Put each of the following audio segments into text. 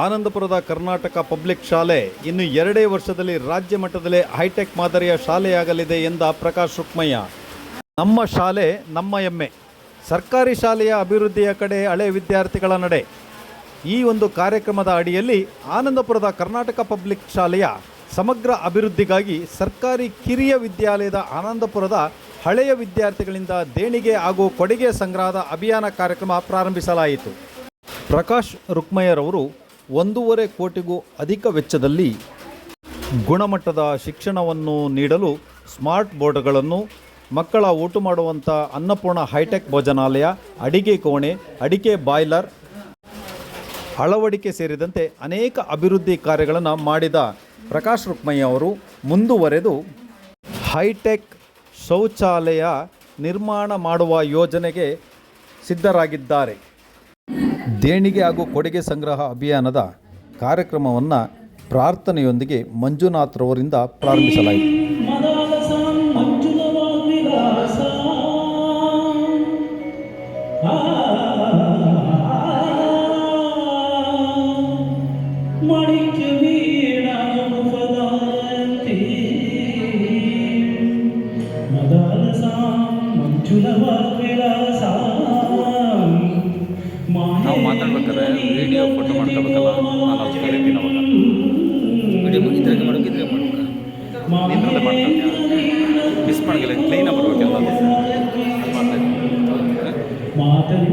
ಆನಂದಪುರದ Karnataka public ಶಾಲೆ ಇನ್ನು ಎರಡೇ ವರ್ಷದಲ್ಲಿ ರಾಜ್ಯ ಮಟ್ಟದಲ್ಲಿ ಹೈಟೆಕ್ ಮಾದರಿಯ ಶಾಲೆಯಾಗಲಿದೆ ಎಂದ ಪ್ರಕಾಶ್ ರುಕ್ಮಯ್ಯ. ನಮ್ಮ ಶಾಲೆ ನಮ್ಮ ಹೆಮ್ಮೆ ಸರ್ಕಾರಿ ಶಾಲೆಯ ಅಭಿವೃದ್ಧಿಯ ಕಡೆ ಹಳೆ ವಿದ್ಯಾರ್ಥಿಗಳ ನಡೆ. ಈ ಒಂದು ಕಾರ್ಯಕ್ರಮದ ಅಡಿಯಲ್ಲಿ ಆನಂದಪುರದ ಕರ್ನಾಟಕ ಪಬ್ಲಿಕ್ ಶಾಲೆಯ ಸಮಗ್ರ ಅಭಿವೃದ್ಧಿಗಾಗಿ ಸರ್ಕಾರಿ ಕಿರಿಯ ವಿದ್ಯಾಲಯದ ಆನಂದಪುರದ ಹಳೆಯ ವಿದ್ಯಾರ್ಥಿಗಳಿಂದ ದೇಣಿಗೆ ಹಾಗೂ ಕೊಡುಗೆ ಸಂಗ್ರಹದ ಅಭಿಯಾನ ಕಾರ್ಯಕ್ರಮ ಪ್ರಾರಂಭಿಸಲಾಯಿತು. ಪ್ರಕಾಶ್ ರುಕ್ಮಯ್ಯರವರು ಒಂದೂವರೆ ಕೋಟಿಗೂ ಅಧಿಕ ವೆಚ್ಚದಲ್ಲಿ ಗುಣಮಟ್ಟದ ಶಿಕ್ಷಣವನ್ನು ನೀಡಲು ಸ್ಮಾರ್ಟ್ ಬೋರ್ಡ್ಗಳನ್ನು, ಮಕ್ಕಳ ಊಟ ಮಾಡುವಂಥ ಅನ್ನಪೂರ್ಣ ಹೈಟೆಕ್ ಭೋಜನಾಲಯ, ಅಡಿಗೆ ಕೋಣೆ, ಅಡಿಕೆ ಬಾಯ್ಲರ್ ಅಳವಡಿಕೆ ಸೇರಿದಂತೆ ಅನೇಕ ಅಭಿವೃದ್ಧಿ ಕಾರ್ಯಗಳನ್ನು ಮಾಡಿದ ಪ್ರಕಾಶ್ ರುಕ್ಮಯ್ಯ ಅವರು ಮುಂದುವರೆದು ಹೈಟೆಕ್ ಶೌಚಾಲಯ ನಿರ್ಮಾಣ ಮಾಡುವ ಯೋಜನೆಗೆ ಸಿದ್ಧರಾಗಿದ್ದಾರೆ. ದೇಣಿಗೆ ಹಾಗೂ ಕೊಡುಗೆ ಸಂಗ್ರಹ ಅಭಿಯಾನದ ಕಾರ್ಯಕ್ರಮವನ್ನು ಪ್ರಾರ್ಥನೆಯೊಂದಿಗೆ ಮಂಜುನಾಥ್ರವರಿಂದ ಪ್ರಾರಂಭಿಸಲಾಯಿತು. ಆ, ಫೋಟೋ ಮಾಡ್ಕೋಬೇಕಲ್ಲ ನಾನು ಅದು ಕರಿತೀನಿ ಅವಾಗ ವಿಡಿಯೋ ಇದ್ರಾಗೆ ಮಾಡೋಕೆ ಇದ್ರಾಗೆ ಮಾಡ್ಬೇಕು ನಿನ್ನಲ್ಲೇ ಮಾಡ್ಕೊಂಡ್ಯಾ ಮಿಸ್ ಮಾಡಂಗಿಲ್ಲ ಕ್ಲೀನಾಗಿ ಬರ್ಬೇಕೆಲ್ಲ ಮಾತಂಗ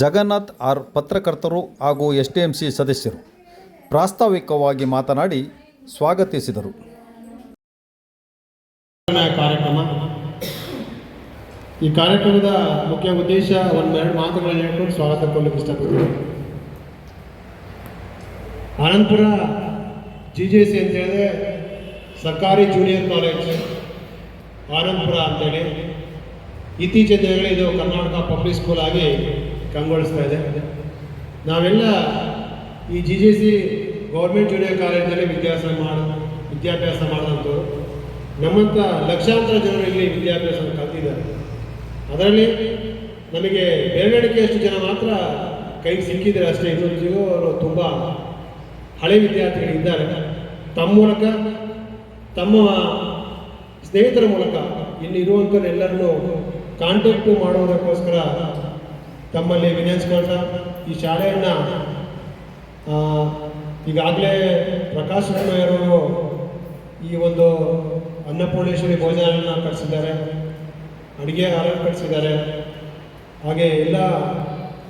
ಜಗನ್ನಾಥ್ ಆರ್ ಪತ್ರಕರ್ತರು ಹಾಗೂ ಎಸ್ ಡಿ ಎಂ ಸಿ ಸದಸ್ಯರು ಪ್ರಾಸ್ತಾವಿಕವಾಗಿ ಮಾತನಾಡಿ ಸ್ವಾಗತಿಸಿದರು. ಕಾರ್ಯಕ್ರಮ. ಈ ಕಾರ್ಯಕ್ರಮದ ಮುಖ್ಯ ಉದ್ದೇಶ ಒಂದೆರಡು ಮಾತುಗಳನ್ನು ಹೇಳ್ಕೊಂಡು ಸ್ವಾಗತ ಕೊಡಲಿಕ್ಕೆ ಇಷ್ಟಪಡ್ತೀನಿ. ಆನಂದಪುರ ಜಿ ಜೆ ಸಿ ಅಂತ ಹೇಳಿದ್ರೆ ಸರ್ಕಾರಿ ಜೂನಿಯರ್ ಕಾಲೇಜ್ ಆನಂದಪುರ ಅಂತೇಳಿ. ಇತ್ತೀಚಿನ ದಿನಗಳಲ್ಲಿ ಇದು ಕರ್ನಾಟಕ ಪಬ್ಲಿಕ್ ಸ್ಕೂಲ್ ಆಗಿ ಕಂಗೊಳಿಸ್ತಾ ಇದೆ. ನಾವೆಲ್ಲ ಈ G J C government junior ಕಾಲೇಜಿನಲ್ಲಿ ವಿದ್ಯಾಭ್ಯಾಸ ಮಾಡ, ವಿದ್ಯಾಭ್ಯಾಸ ಮಾಡಿದಂಥವ್ರು. ನಮ್ಮಂಥ ಲಕ್ಷಾಂತರ ಜನರು ಇಲ್ಲಿ ವಿದ್ಯಾಭ್ಯಾಸ ಕಲ್ತಿದ್ದಾರೆ. ಅದರಲ್ಲಿ ನಮಗೆ ಬೇರೆಡಿಕೆಯಷ್ಟು ಜನ ಮಾತ್ರ ಕೈಗೆ ಸಿಕ್ಕಿದರೆ ಅಷ್ಟೇ ಇನ್ನೊಂದಿಗೂ ಅವರು ತುಂಬ ಹಳೆ ವಿದ್ಯಾರ್ಥಿಗಳಿದ್ದಾರೆ ತಮ್ಮ ಮೂಲಕ, ತಮ್ಮ ಸ್ನೇಹಿತರ ಮೂಲಕ ಇಲ್ಲಿ ಇರುವಂಥವ್ರೆಲ್ಲರನ್ನು ಕಾಂಟ್ಯಾಕ್ಟು ಮಾಡೋದಕ್ಕೋಸ್ಕರ ತಮ್ಮಲ್ಲಿ ವಿನಯಿಸ್ಕೊಳ್ತಾ ಈ ಶಾಲೆಯನ್ನು ಈಗಾಗಲೇ ಪ್ರಕಾಶ್ ಅವರು ಈ ಒಂದು ಅನ್ನಪೂರ್ಣೇಶ್ವರಿ ಭೋಜನವನ್ನು ಕಟ್ಟಿಸಿದ್ದಾರೆ ಅಡುಗೆ ಹಾಲ ಕಟ್ಟಿಸಿದ್ದಾರೆ ಹಾಗೆ ಎಲ್ಲ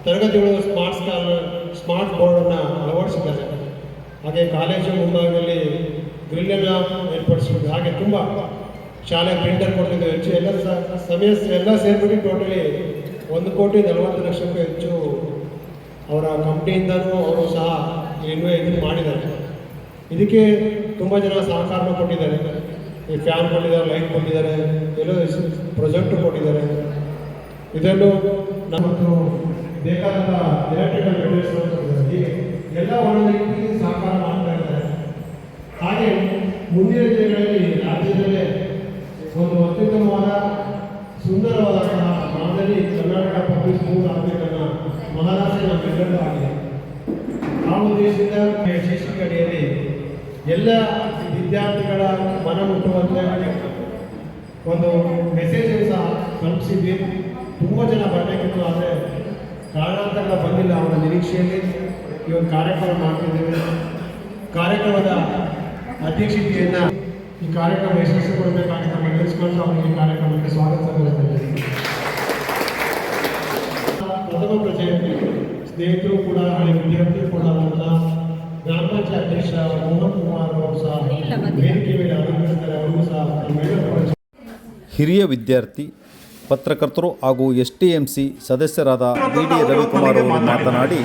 ತರಗತಿಗಳು ಸ್ಮಾರ್ಟ್ ಸ್ಕಾಲ್, ಸ್ಮಾರ್ಟ್ ಬೋರ್ಡನ್ನು ಅಳವಡಿಸಿದ್ದಾರೆ. ಹಾಗೆ ಕಾಲೇಜು ಮುಂಭಾಗದಲ್ಲಿ ಗ್ರಿಲ್ಲನ್ನು ಏರ್ಪಡಿಸಿದ್ರು ಹಾಗೆ ತುಂಬ ಶಾಲೆ ಪ್ರಿಂಟರ್ ಕೊಡ್ತಿದ್ದು ಹೆಚ್ಚು, ಎಲ್ಲ ಸಮಯ, ಎಲ್ಲ ಸೇರಿಬಿಟ್ಟು ಟೋಟಲಿ ಒಂದು ಕೋಟಿ ನಲವತ್ತು ಲಕ್ಷಕ್ಕೂ ಹೆಚ್ಚು ಅವರ ಕಂಪ್ನಿಯಿಂದನೂ ಅವರು ಸಹ ಇನ್ನೂ ಇದನ್ನು ಮಾಡಿದ್ದಾರೆ. ಇದಕ್ಕೆ ತುಂಬ ಜನ ಸಹಕಾರನ ಕೊಟ್ಟಿದ್ದಾರೆ. ಈ ಫ್ಯಾನ್ ಕೊಟ್ಟಿದ್ದಾರೆ ಲೈಟ್ ಕೊಟ್ಟಿದ್ದಾರೆ ಎಲ್ಲೋ ಪ್ರೊಜೆಕ್ಟ್ ಕೊಟ್ಟಿದ್ದಾರೆ. ಇದನ್ನು ನಮ್ಮದು ಬೇಕಾದಂಥ ಎಲೆಕ್ಟ್ರಿಕಲ್ ಮೆಟೀರಿಯಲ್ಸ್ ಎಲ್ಲ ಒಂದು ರೀತಿ ಸಹಕಾರ ಮಾಡ್ತಾ ಇದ್ದಾರೆ. ಹಾಗೆ ಮುಂದಿನ ದಿನಗಳಲ್ಲಿ ರಾಜ್ಯದಲ್ಲೇ ಒಂದು ಅತ್ಯುತ್ತಮವಾದ ಸುಂದರವಾದಂತಹ ಮಾದರಿ ಕರ್ನಾಟಕ ಪಬ್ಲಿಕ್ ಸ್ಕೂಲ್ ಆಗಬೇಕನ್ನ ಮಹಾರಾಷ್ಟ್ರ ನಮ್ಮೆಲ್ಲರೂ ಆಗಿದೆ ಆ ಅಡಿಯಲ್ಲಿ ಎಲ್ಲ ವಿದ್ಯಾರ್ಥಿಗಳ ಮನ ಮುಟ್ಟುವಂತೆ ಒಂದು ಮೆಸೇಜ್ ಸಹ ತಲುಪಿಸಿದ್ವಿ. ತುಂಬ ಜನ ಬರಬೇಕಿತ್ತು, ಆದರೆ ಕಾರಣಾಂತರ ಬಂದಿಲ್ಲ. ಅವರ ನಿರೀಕ್ಷೆಯಲ್ಲಿ ಈ ಒಂದು ಕಾರ್ಯಕ್ರಮ ಮಾಡ್ತಿದ್ದೇವೆ. ಕಾರ್ಯಕ್ರಮದ ಅಧ್ಯಕ್ಷತೆಯನ್ನು ಈ ಕಾರ್ಯಕ್ರಮ ಕೊಡಬೇಕಾಗಿತ್ತು ನಮ್ಮ ತಿಳಿಸ್ಕೊಂಡು ಅವರಿಗೆ ಕಾರ್ಯಕ್ರಮಕ್ಕೆ ಸ್ವಾಗತ ಪ್ರಥಮ ಪ್ರಜೆ ಸ್ನೇಹಿತರು ಕೂಡ ಹಳೆ ವಿದ್ಯಾರ್ಥಿಗಳು ಕೂಡ ಆದಂತಹ ಗ್ರಾಮ ಅಧ್ಯಕ್ಷ ಮೋಹನ್ ಕುಮಾರ್ ಅವರು ಸಹ ವೇದಿಕೆ ಮೇಲೆ ಆಗಮಿಸಿದ್ದಾರೆ ಅವರು ಸಹ ಹಿರಿಯ ವಿದ್ಯಾರ್ಥಿ ಪತ್ರಕರ್ತರು ಹಾಗೂ ಎಸ್ ಟಿ ಎಂ ಸಿ ಸದಸ್ಯರಾದ ಬಿ ಡಿ ರವಿಕುಮಾರ್ ಅವರು ಮಾತನಾಡಿ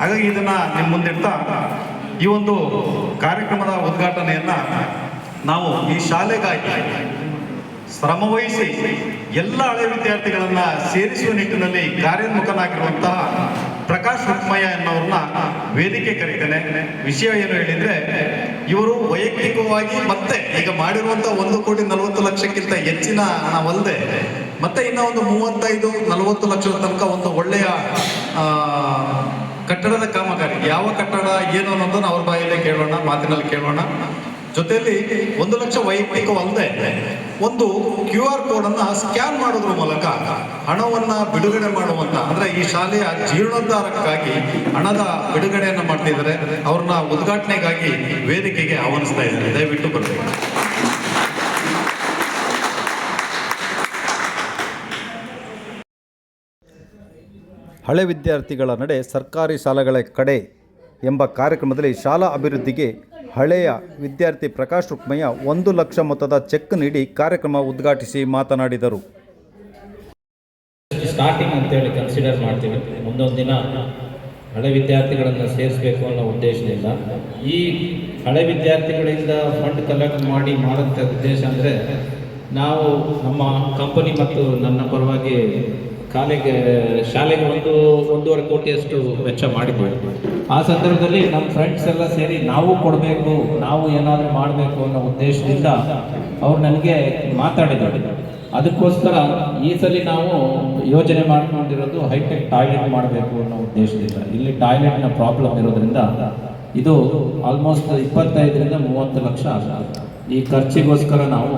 ಹಾಗಾಗಿ ಇದನ್ನು ನಿಮ್ಮ ಮುಂದಿಡ್ತಾ ಈ ಒಂದು ಕಾರ್ಯಕ್ರಮದ ಉದ್ಘಾಟನೆಯನ್ನ ನಾವು ಈ ಶಾಲೆಗಾಗಿ ಶ್ರಮವಹಿಸಿ ಎಲ್ಲ ಹಳೆ ವಿದ್ಯಾರ್ಥಿಗಳನ್ನು ಸೇರಿಸುವ ನಿಟ್ಟಿನಲ್ಲಿ ಕಾರ್ಯೋನ್ಮುಖನಾಗಿರುವಂತಹ ಪ್ರಕಾಶ್ ರುಕ್ಮಯ್ಯ ಎನ್ನುವ್ರನ್ನ ವೇದಿಕೆ ಕರೀತೇನೆ. ವಿಷಯ ಏನು ಹೇಳಿದ್ರೆ, ಇವರು ವೈಯಕ್ತಿಕವಾಗಿ ಮತ್ತೆ ಈಗ ಮಾಡಿರುವಂತ ಒಂದು ಕೋಟಿ ನಲವತ್ತು ಲಕ್ಷಕ್ಕಿಂತ ಹೆಚ್ಚಿನ ಹಣವಲ್ಲದೆ ಮತ್ತೆ ಇನ್ನ ಒಂದು ಮೂವತ್ತೈದು, ನಲವತ್ತು ಲಕ್ಷದ ತನಕ ಒಂದು ಒಳ್ಳೆಯ ಕಟ್ಟಡದ ಕಾಮಗಾರಿ. ಯಾವ ಕಟ್ಟಡ, ಏನು ಅನ್ನೋದನ್ನ ಅವ್ರ ಬಾಯಲ್ಲೇ ಕೇಳೋಣ, ಮಾತಿನಲ್ಲಿ ಕೇಳೋಣ. ಜೊತೆಯಲ್ಲಿ ಒಂದು ಲಕ್ಷ ವೈಯಕ್ತಿಕವಲ್ಲದೆ ಒಂದು ಕ್ಯೂ ಆರ್ ಕೋಡ್ ಅನ್ನ ಸ್ಕ್ಯಾನ್ ಮಾಡೋದ್ರ ಮೂಲಕ ಹಣವನ್ನ ಬಿಡುಗಡೆ ಮಾಡುವಂತ, ಅಂದ್ರೆ ಈ ಶಾಲೆಯ ಜೀರ್ಣೋದ್ಧಾರಕ್ಕಾಗಿ ಹಣದ ಬಿಡುಗಡೆಯನ್ನ ಮಾಡ್ತಿದ್ದಾರೆ. ಅವ್ರನ್ನ ಉದ್ಘಾಟನೆಗಾಗಿ ವೇದಿಕೆಗೆ ಆಹ್ವಾನಿಸ್ತಾ ಇದ್ದಾರೆ. ದಯವಿಟ್ಟು ಬರಬೇಕು. ಹಳೆ ವಿದ್ಯಾರ್ಥಿಗಳ ನಡೆ ಸರ್ಕಾರಿ ಶಾಲೆಗಳ ಕಡೆ ಎಂಬ ಕಾರ್ಯಕ್ರಮದಲ್ಲಿ ಶಾಲಾ ಅಭಿವೃದ್ಧಿಗೆ ಹಳೆಯ ವಿದ್ಯಾರ್ಥಿ ಪ್ರಕಾಶ್ ರುಕ್ಮಯ್ಯ ಒಂದು ಲಕ್ಷ ಮೊತ್ತದ ಚೆಕ್ ನೀಡಿ ಕಾರ್ಯಕ್ರಮ ಉದ್ಘಾಟಿಸಿ ಮಾತನಾಡಿದರು. ಸ್ಟಾರ್ಟಿಂಗ್ ಅಂತೇಳಿ ಕನ್ಸಿಡರ್ ಮಾಡ್ತೀವಿ. ಮುಂದೊಂದು ದಿನ ಹಳೆ ವಿದ್ಯಾರ್ಥಿಗಳನ್ನು ಸೇರಿಸಬೇಕು ಅನ್ನೋ ಉದ್ದೇಶದಿಂದ. ಈ ಹಳೆ ವಿದ್ಯಾರ್ಥಿಗಳಿಂದ ಫಂಡ್ ಕಲೆಕ್ಟ್ ಮಾಡಿ ಮಾಡುವಂಥ ಉದ್ದೇಶ ಅಂದರೆ ನಾವು ನಮ್ಮ ಕಂಪನಿ ಮತ್ತು ನನ್ನ ಪರವಾಗಿ ಕಾಲೆಗೆ, ಶಾಲೆಗೆ ಒಂದು ಒಂದೂವರೆ ಕೋಟಿಯಷ್ಟು ವೆಚ್ಚ ಮಾಡಿದ್ವಿ. ಆ ಸಂದರ್ಭದಲ್ಲಿ ನಮ್ಮ ಫ್ರೆಂಡ್ಸ್ ಎಲ್ಲ ಸೇರಿ ನಾವು ಕೊಡಬೇಕು, ನಾವು ಏನಾದರೂ ಮಾಡಬೇಕು ಅನ್ನೋ ಉದ್ದೇಶದಿಂದ ಅವ್ರು ನನಗೆ ಮಾತಾಡಿದ್ದಾರೆ ಅದಕ್ಕೋಸ್ಕರ ಈ ಸಲ ನಾವು ಯೋಜನೆ ಮಾಡ್ಕೊಂಡಿರೋದು ಹೈಟೆಕ್ ಟಾಯ್ಲೆಟ್ ಮಾಡಬೇಕು ಅನ್ನೋ ಉದ್ದೇಶದಿಂದ. ಇಲ್ಲಿ ಟಾಯ್ಲೆಟ್ನ ಪ್ರಾಬ್ಲಮ್ ಇರೋದ್ರಿಂದ ಇದು ಆಲ್ಮೋಸ್ಟ್ ಇಪ್ಪತ್ತೈದರಿಂದ ಮೂವತ್ತು ಲಕ್ಷ ಈ ಖರ್ಚಿಗೋಸ್ಕರ ನಾವು